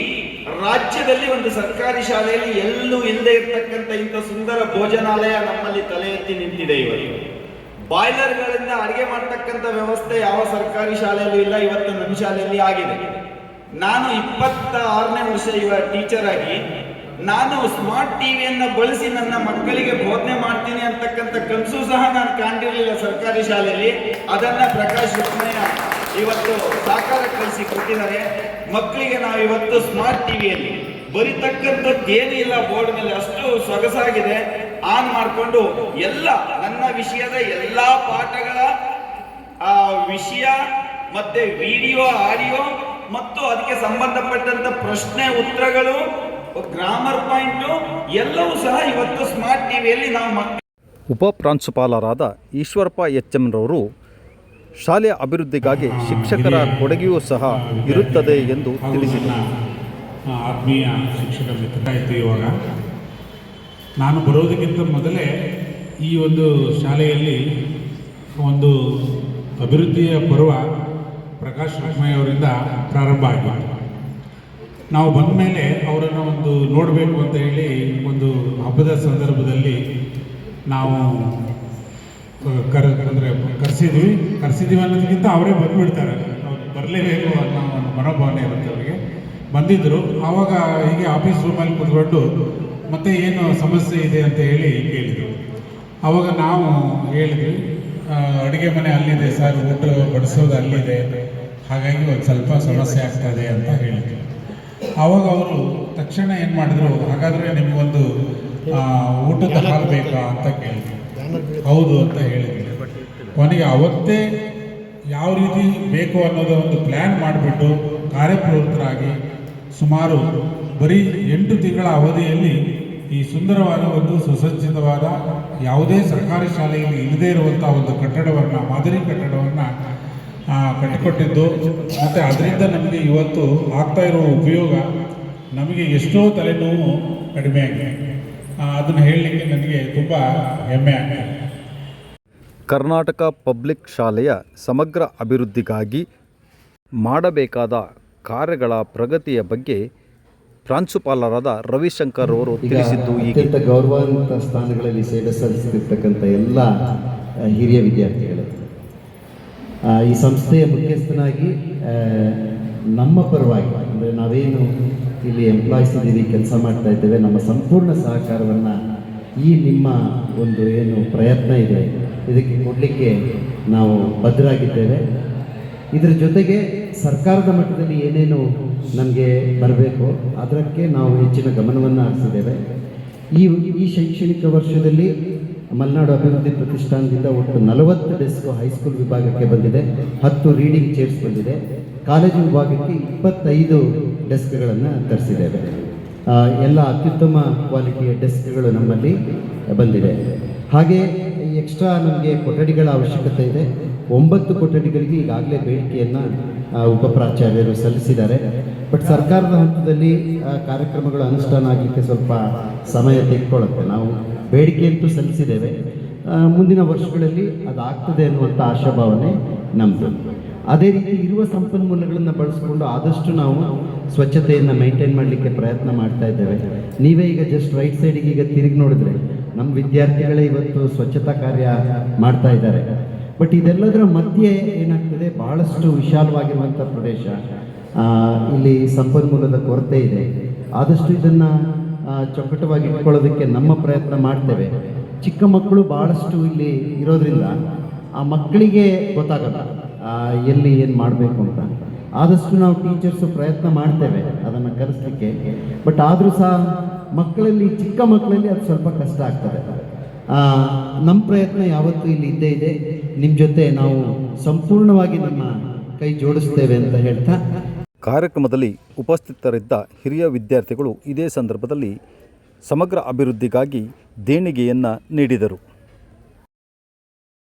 ರಾಜ್ಯದಲ್ಲಿ ಒಂದು ಸರ್ಕಾರಿ ಶಾಲೆಯಲ್ಲಿ ಎಲ್ಲೂ ಇಲ್ಲದೆ ಇರ್ತಕ್ಕಂಥ ಇಂಥ ಸುಂದರ ಭೋಜನಾಲಯ ನಮ್ಮಲ್ಲಿ ತಲೆ ಎತ್ತಿ ನಿಂತಿದೆ ಇವತ್ತು. ಬಾಯ್ಲರ್ಗಳಿಂದ ಅಡುಗೆ ಮಾಡ್ತಕ್ಕಂಥ ವ್ಯವಸ್ಥೆ ಯಾವ ಸರ್ಕಾರಿ ಶಾಲೆಯಲ್ಲೂ ಇಲ್ಲ, ಇವತ್ತು ನಮ್ಮ ಶಾಲೆಯಲ್ಲಿ ಆಗಿದೆ. ನಾನು ಇಪ್ಪತ್ತ ಆರನೇ ವರ್ಷ ಇವ ಟೀಚರ್ ಆಗಿ ನಾನು ಸ್ಮಾರ್ಟ್ ಟಿವಿಯನ್ನು ಬಳಸಿ ನನ್ನ ಮಕ್ಕಳಿಗೆ ಬೋಧನೆ ಮಾಡ್ತೀನಿ ಅಂತಕ್ಕಂಥ ಕನಸು ಸಹ ನಾನು ಕಾಣಿರಲಿಲ್ಲ ಸರ್ಕಾರಿ ಶಾಲೆಯಲ್ಲಿ. ಅದನ್ನ ಪ್ರಕಾಶ್ ಇವತ್ತು ಸಾಕಾರ ಕಳಿಸಿ ಕೊಟ್ಟಿದ್ದಾರೆ. ಮಕ್ಕಳಿಗೆ ನಾವು ಇವತ್ತು ಸ್ಮಾರ್ಟ್ ಟಿವಿಯಲ್ಲಿ ಬರಿತಕ್ಕಂಥದ್ದು ಏನೂ ಇಲ್ಲ ಬೋರ್ಡ್ ಮೇಲೆ ಅಷ್ಟು ಸೊಗಸಾಗಿದೆ. ಆನ್ ಮಾಡಿಕೊಂಡು ಎಲ್ಲ ನನ್ನ ವಿಷಯದ ಎಲ್ಲ ಪಾಠಗಳ, ಆ, ವಿಷಯ ಮತ್ತೆ ವಿಡಿಯೋ, ಆಡಿಯೋ ಮತ್ತು ಅದಕ್ಕೆ ಸಂಬಂಧಪಟ್ಟಂತ ಪ್ರಶ್ನೆ, ಉತ್ತರಗಳು ಗ್ರಾಮರ್ ಪಾಯಿಂಟು ಎಲ್ಲವೂ ಸಹ ಇವತ್ತು ಸ್ಮಾರ್ಟ್ ಟಿವಿಯಲ್ಲಿ ನಾವು ಮಕ್ಕಳು ಉಪ ಪ್ರಾಂಶುಪಾಲರಾದ ಈಶ್ವರಪ್ಪ ಎಚ್ ಎಂರವರು ಶಾಲೆಯ ಅಭಿವೃದ್ಧಿಗಾಗಿ ಶಿಕ್ಷಕರ ಕೊಡುಗೆಯೂ ಸಹ ಇರುತ್ತದೆ ಎಂದು ತಿಳಿಸಿದರು. ಆತ್ಮೀಯ ಶಿಕ್ಷಕ ಮಿತ್ರ ಆಯಿತು ಇವಾಗ. ನಾನು ಬರೋದಕ್ಕಿಂತ ಮೊದಲೇ ಈ ಒಂದು ಶಾಲೆಯಲ್ಲಿ ಒಂದು ಅಭಿವೃದ್ಧಿಯ ಪರ್ವ ಪ್ರಕಾಶ್ ಅವರಿಂದ ಪ್ರಾರಂಭ ಆಗಿತ್ತು ನಾವು ಬಂದ ಮೇಲೆ ಅವರನ್ನು ಒಂದು ನೋಡಬೇಕು ಅಂತ ಹೇಳಿ ಒಂದು ಹಬ್ಬದ ಸಂದರ್ಭದಲ್ಲಿ ನಾವು ಕರ, ಅಂದರೆ ಕರೆಸಿದ್ವಿ. ಕರೆಸಿದ್ವಿ ಅನ್ನೋದಕ್ಕಿಂತ ಅವರೇ ಬಂದುಬಿಡ್ತಾರೆ. ಅವ್ರು ಬರಲೇಬೇಕು ಅನ್ನೋ ಒಂದು ಮನೋಭಾವನೆ ಇರುತ್ತೆ ಅವರಿಗೆ. ಬಂದಿದ್ದರು ಆವಾಗ ಹೀಗೆ ಆಫೀಸ್ ರೂಮಲ್ಲಿ ಕೂತ್ಕೊಂಡು ಮತ್ತೆ ಏನು ಸಮಸ್ಯೆ ಇದೆ ಅಂತ ಹೇಳಿ ಕೇಳಿದರು. ಆವಾಗ ನಾವು ಹೇಳಿದ್ವಿ ಅಡುಗೆ ಮನೆ ಅಲ್ಲಿದೆ ಸರ್, ಊಟ ಬಡಿಸೋದು ಅಲ್ಲಿದೆ. ಹಾಗಾಗಿ ಒಂದು ಸ್ವಲ್ಪ ಸಮಸ್ಯೆ ಆಗ್ತದೆ ಅಂತ ಹೇಳಿದ್ರು. ಆವಾಗ ಅವರು ತಕ್ಷಣ ಏನು ಮಾಡಿದ್ರು ಹಾಗಾದ್ರೆ ನಿಮಗೊಂದು ಊಟದ ಹಾಲು ಬೇಕಾ ಅಂತ ಕೇಳಿದ್ರು. ಹೌದು ಅಂತ ಹೇಳಿದ್ರು. ಕೊನೆಗೆ ಅವತ್ತೇ ಯಾವ ರೀತಿ ಬೇಕು ಅನ್ನೋದು ಒಂದು ಪ್ಲ್ಯಾನ್ ಮಾಡಿಬಿಟ್ಟು ಕಾರ್ಯಪ್ರವೃತ್ತರಾಗಿ ಸುಮಾರು ಬರೀ ಎಂಟು ತಿಂಗಳ ಅವಧಿಯಲ್ಲಿ ಈ ಸುಂದರವಾದ ಒಂದು ಸುಸಜ್ಜಿತವಾದ ಯಾವುದೇ ಸರ್ಕಾರಿ ಶಾಲೆಯಲ್ಲಿ ಇಲ್ಲದೇ ಇರುವಂಥ ಒಂದು ಕಟ್ಟಡವನ್ನು ಮಾದರಿ ಕಟ್ಟಡವನ್ನು ಕಟ್ಟಿಕೊಟ್ಟಿದ್ದು. ಮತ್ತು ಅದರಿಂದ ನಮಗೆ ಇವತ್ತು ಆಗ್ತಾ ಇರೋ ಉಪಯೋಗ ನಮಗೆ ಎಷ್ಟೋ ತಲೆನೋವು ಕಡಿಮೆ ಆಗಿದೆ. ಅದನ್ನು ಹೇಳಲಿಕ್ಕೆ ನನಗೆ ತುಂಬ ಹೆಮ್ಮೆ ಆಗಿದೆ ಕರ್ನಾಟಕ ಪಬ್ಲಿಕ್ ಶಾಲೆಯ ಸಮಗ್ರ ಅಭಿವೃದ್ಧಿಗಾಗಿ ಮಾಡಬೇಕಾದ ಕಾರ್ಯಗಳ ಪ್ರಗತಿಯ ಬಗ್ಗೆ ಪ್ರಾಂಶುಪಾಲರಾದ ರವಿಶಂಕರ್ ಅವರು ತಿಳಿಸಿದ್ದು ಹೀಗೆ. ಅತ್ಯಂತ ಗೌರವಾನ್ವಿತ ಸ್ಥಾನಗಳಲ್ಲಿ ಸೇವೆ ಸಲ್ಲಿಸುತ್ತಿರ್ತಕ್ಕಂಥ ಎಲ್ಲ ಹಿರಿಯ ವಿದ್ಯಾರ್ಥಿಗಳು. ಈ ಸಂಸ್ಥೆಯ ಮುಖ್ಯಸ್ಥನಾಗಿ ನಮ್ಮ ಪರವಾಗಿ, ಅಂದರೆ ನಾವೇನು ಇಲ್ಲಿ ಎಂಪ್ಲಾಯ್ಸ್ ಇದ್ದೀವಿ, ಕೆಲಸ ಮಾಡ್ತಾ ಇದ್ದೇವೆ, ನಮ್ಮ ಸಂಪೂರ್ಣ ಸಹಕಾರವನ್ನು ಈ ನಿಮ್ಮ ಒಂದು ಏನು ಪ್ರಯತ್ನ ಇದೆ, ಇದಕ್ಕೆ ಕೊಡಲಿಕ್ಕೆ ನಾವು ಬದ್ಧರಾಗಿದ್ದೇವೆ. ಇದರ ಜೊತೆಗೆ ಸರ್ಕಾರದ ಮಟ್ಟದಲ್ಲಿ ಏನೇನು ನಮಗೆ ಬರಬೇಕು, ಅದಕ್ಕೆ ನಾವು ಹೆಚ್ಚಿನ ಗಮನವನ್ನು ಹರಿಸಿದ್ದೇವೆ. ಈ ಈ ಶೈಕ್ಷಣಿಕ ವರ್ಷದಲ್ಲಿ ಮಲೆನಾಡು ಅಭಿವೃದ್ಧಿ ಪ್ರತಿಷ್ಠಾನದಿಂದ ಒಟ್ಟು ನಲವತ್ತು ಡೆಸ್ಕ್ ಹೈಸ್ಕೂಲ್ ವಿಭಾಗಕ್ಕೆ ಬಂದಿದೆ, ಹತ್ತು ರೀಡಿಂಗ್ ಚೇರ್ಸ್ ಬಂದಿದೆ. ಕಾಲೇಜು ವಿಭಾಗಕ್ಕೆ ಇಪ್ಪತ್ತೈದು ಡೆಸ್ಕ್ಗಳನ್ನು ತರಿಸಿದ್ದೇವೆ. ಎಲ್ಲ ಅತ್ಯುತ್ತಮ ಕ್ವಾಲಿಟಿಯ ಡೆಸ್ಕ್ಗಳು ನಮ್ಮಲ್ಲಿ ಬಂದಿದೆ. ಹಾಗೆ ಎಕ್ಸ್ಟ್ರಾ ನಮಗೆ ಕೊಠಡಿಗಳ ಅವಶ್ಯಕತೆ ಇದೆ. ಒಂಬತ್ತು ಕೊಠಡಿಗಳಿಗೆ ಈಗಾಗಲೇ ಬೇಡಿಕೆಯನ್ನು ಉಪಪ್ರಾಚಾರ್ಯರು ಸಲ್ಲಿಸಿದ್ದಾರೆ. ಬಟ್ ಸರ್ಕಾರದ ಹಂತದಲ್ಲಿ ಕಾರ್ಯಕ್ರಮಗಳು ಅನುಷ್ಠಾನ ಆಗಲಿಕ್ಕೆ ಸ್ವಲ್ಪ ಸಮಯ ತೆಗೆದುಕೊಳ್ಳುತ್ತೆ. ನಾವು ಬೇಡಿಕೆಯಂತೂ ಸಲ್ಲಿಸಿದ್ದೇವೆ. ಮುಂದಿನ ವರ್ಷಗಳಲ್ಲಿ ಅದಾಗ್ತದೆ ಅನ್ನುವಂಥ ಆಶಾಭಾವನೆ ನಮ್ಮದು ಅದೇ ರೀತಿ ಇರುವ ಸಂಪನ್ಮೂಲಗಳನ್ನು ಬಳಸಿಕೊಂಡು ಆದಷ್ಟು ನಾವು ಸ್ವಚ್ಛತೆಯನ್ನು ಮೈಂಟೈನ್ ಮಾಡಲಿಕ್ಕೆ ಪ್ರಯತ್ನ ಮಾಡ್ತಾ ಇದ್ದೇವೆ. ನೀವೇ ಈಗ ಜಸ್ಟ್ ರೈಟ್ ಸೈಡಿಗೆ ಈಗ ತಿರುಗಿ ನೋಡಿದ್ರೆ ನಮ್ಮ ವಿದ್ಯಾರ್ಥಿಗಳೇ ಇವತ್ತು ಸ್ವಚ್ಛತಾ ಕಾರ್ಯ ಮಾಡ್ತಾ ಇದ್ದಾರೆ. ಬಟ್ ಇದೆಲ್ಲದರ ಮಧ್ಯೆ ಏನಾಗ್ತದೆ? ಬಹಳಷ್ಟು ವಿಶಾಲವಾಗಿರುವಂಥ ಪ್ರದೇಶ. ಇಲ್ಲಿ ಸಂಪನ್ಮೂಲದ ಕೊರತೆ ಇದೆ. ಆದಷ್ಟು ಇದನ್ನು ಚೌಕಟವಾಗಿ ಇಟ್ಕೊಳ್ಳೋದಕ್ಕೆ ನಮ್ಮ ಪ್ರಯತ್ನ ಮಾಡ್ತೇವೆ. ಚಿಕ್ಕ ಮಕ್ಕಳು ಭಾಳಷ್ಟು ಇಲ್ಲಿ ಇರೋದ್ರಿಂದ ಆ ಮಕ್ಕಳಿಗೆ ಗೊತ್ತಾಗಲ್ಲ. ಎಲ್ಲಿ ಏನು ಮಾಡಬೇಕು ಅಂತ. ಆದಷ್ಟು ನಾವು ಟೀಚರ್ಸು ಪ್ರಯತ್ನ ಮಾಡ್ತೇವೆ ಅದನ್ನು ಕಲಿಸ್ಲಿಕ್ಕೆ. ಬಟ್ ಆದರೂ ಸಹ ಮಕ್ಕಳಲ್ಲಿ, ಚಿಕ್ಕ ಮಕ್ಕಳಲ್ಲಿ ಅದು ಸ್ವಲ್ಪ ಕಷ್ಟ ಆಗ್ತದೆ. ನಮ್ಮ ಪ್ರಯತ್ನ ಯಾವತ್ತೂ ಇಲ್ಲಿ ಇದ್ದೇ ಇದೆ. ನಿಮ್ಮ ಜೊತೆ ನಾವು ಸಂಪೂರ್ಣವಾಗಿ ನಮ್ಮ ಕೈ ಜೋಡಿಸ್ತೇವೆ ಅಂತ ಹೇಳ್ತಾ. ಕಾರ್ಯಕ್ರಮದಲ್ಲಿ ಉಪಸ್ಥಿತರಿದ್ದ ಹಿರಿಯ ವಿದ್ಯಾರ್ಥಿಗಳು ಇದೇ ಸಂದರ್ಭದಲ್ಲಿ ಸಮಗ್ರ ಅಭಿವೃದ್ಧಿಗಾಗಿ ದೇಣಿಗೆಯನ್ನು ನೀಡಿದರು.